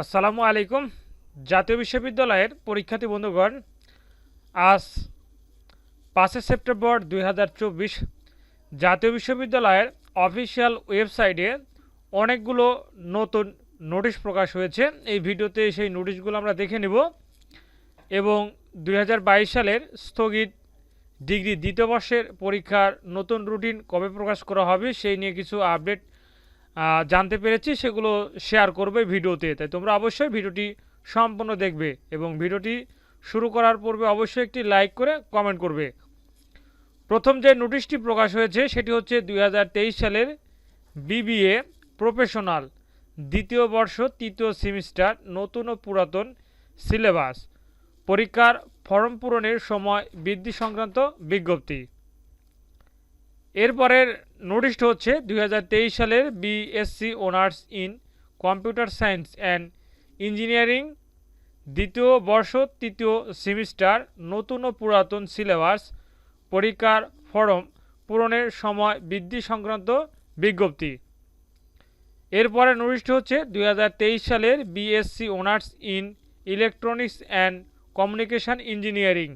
আসসালামু আলাইকুম। জাতীয় বিশ্ববিদ্যালয়ের পরীক্ষার্থী বন্ধুগণ, আজ পাঁচই সেপ্টেম্বর দুই হাজার চব্বিশ জাতীয় বিশ্ববিদ্যালয়ের অফিসিয়াল ওয়েবসাইটে অনেকগুলো নতুন নোটিশ প্রকাশ হয়েছে। এই ভিডিওতে সেই নোটিশগুলো আমরা দেখে নেব এবং দুই হাজার বাইশ সালের স্থগিত ডিগ্রি দ্বিতীয় বর্ষের পরীক্ষার নতুন রুটিন কবে প্রকাশ করা হবে সেই নিয়ে কিছু আপডেট জানতে পেরেছি, সেগুলো শেয়ার করবে ভিডিওতে। তাই তোমরা অবশ্যই ভিডিওটি সম্পূর্ণ দেখবে এবং ভিডিওটি শুরু করার পূর্বে অবশ্যই একটি লাইক করে কমেন্ট করবে। প্রথম যে নোটিশটি প্রকাশ হয়েছে, সেটি হচ্ছে দু হাজার তেইশ সালের বিবিএ প্রফেশনাল দ্বিতীয় বর্ষ, তৃতীয় সেমিস্টার নতুন ও পুরাতন সিলেবাস পরীক্ষার ফর্ম পূরণের সময় বৃদ্ধি সংক্রান্ত বিজ্ঞপ্তি। এরপরের নোটিশটা হচ্ছে দুই হাজার তেইশ সালের BSc honours in computer science and engineering, দ্বিতীয় বর্ষ, তৃতীয় সেমিস্টার, নতুন ও পুরাতন সিলেবাস, পরীক্ষার ফর্ম পূরণের সময় বৃদ্ধি সংক্রান্ত বিজ্ঞপ্তি। এরপরে নোটিশটি হচ্ছে দুই হাজার তেইশ সালের BSc honours in electronics and communication engineering.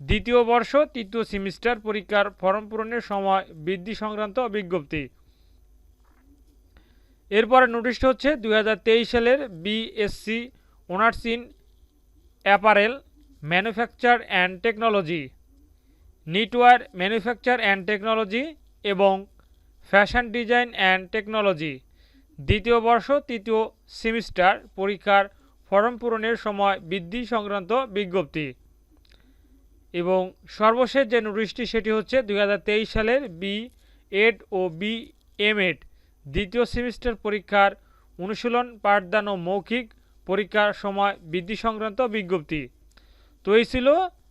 দ্বিতীয় বর্ষ, তৃতীয় সেমিস্টার পরীক্ষার ফর্ম পূরণের সময় বৃদ্ধি সংক্রান্ত বিজ্ঞপ্তি। এরপরে নোটিশটা হচ্ছে দু হাজার তেইশ সালের BSc honours in apparel manufacture and technology knitwear manufacture and technology এবং ফ্যাশন ডিজাইন অ্যান্ড টেকনোলজি দ্বিতীয় বর্ষ, তৃতীয় সেমিস্টার পরীক্ষার ফর্ম পূরণের সময় বৃদ্ধি সংক্রান্ত বিজ্ঞপ্তি। এবং সর্বশেষ যে নোটিশটি, সেটি হচ্ছে দুই হাজার তেইশ সালের বি এড ও বি এম এড, দ্বিতীয় সেমিস্টার পরীক্ষার অনুশীলন, পাঠদান ও মৌখিক পরীক্ষার সময় বৃদ্ধি সংক্রান্ত বিজ্ঞপ্তি। তো এই ছিল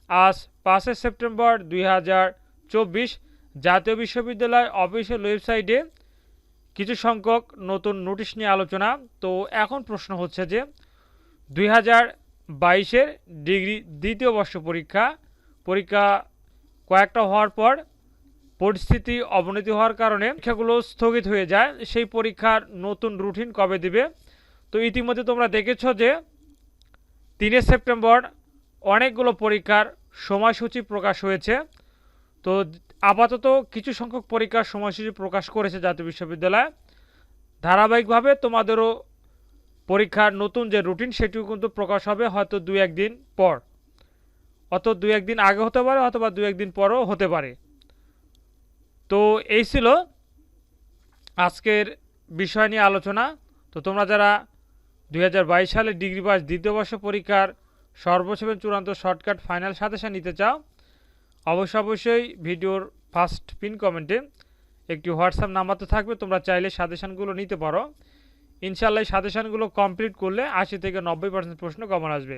আজ পাঁচই সেপ্টেম্বর দুই হাজার চব্বিশ জাতীয় বিশ্ববিদ্যালয় অফিসিয়াল ওয়েবসাইটে কিছু সংখ্যক নতুন নোটিশ নিয়ে আলোচনা। তো এখন প্রশ্ন হচ্ছে যে দুই হাজার বাইশের ডিগ্রি দ্বিতীয় বর্ষ পরীক্ষা পরীক্ষা কয়েকটা হওয়ার পর পরিস্থিতি অবনতি হওয়ার কারণে পরীক্ষাগুলো স্থগিত হয়ে যায়। সেই পরীক্ষার নতুন রুটিন কবে দিবে? তো ইতিমধ্যে তোমরা দেখেছ যে তিনে সেপ্টেম্বর অনেকগুলো পরীক্ষার সময়সূচি প্রকাশ হয়েছে। তো আপাতত কিছু সংখ্যক পরীক্ষার সময়সূচি প্রকাশ করেছে জাতীয় বিশ্ববিদ্যালয়। ধারাবাহিকভাবে তোমাদেরও পরীক্ষার নতুন যে রুটিন সেটিও কিন্তু প্রকাশ হবে হয়তো দু একদিন পর। অত দু একদিন আগে হতে পারে অথবা দু একদিন পরও হতে পারে। তো এই ছিল আজকের বিষয় নিয়ে আলোচনা। তো তোমরা যারা দু হাজার বাইশ সালে ডিগ্রি পাস দ্বিতীয় বর্ষ পরীক্ষার এবং চূড়ান্ত শর্টকাট ফাইনাল সাজেশন নিতে চাও, অবশ্যই অবশ্যই ভিডিওর ফার্স্ট পিন কমেন্টে একটি হোয়াটসঅ্যাপ নাম্বার তো থাকবে, তোমরা চাইলে সাজেশনগুলো নিতে পারো। ইনশাল্লাহ সাজেশনগুলো কমপ্লিট করলে আশি থেকে নব্বই পার্সেন্ট প্রশ্ন কমন আসবে।